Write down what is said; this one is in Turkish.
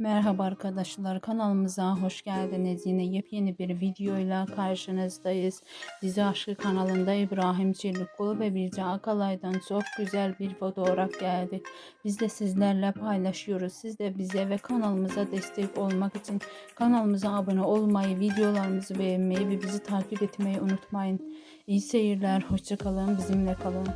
Merhaba arkadaşlar kanalımıza hoş geldiniz. Yine yepyeni bir videoyla karşınızdayız. Dizi Aşkı kanalında İbrahim Çelikkolu ve Birce Akalay'dan çok güzel bir fotoğraf geldi. Biz de sizlerle paylaşıyoruz. Siz de bize ve kanalımıza destek olmak için kanalımıza abone olmayı, videolarımızı beğenmeyi ve bizi takip etmeyi unutmayın. İyi seyirler, hoşçakalın, bizimle kalın.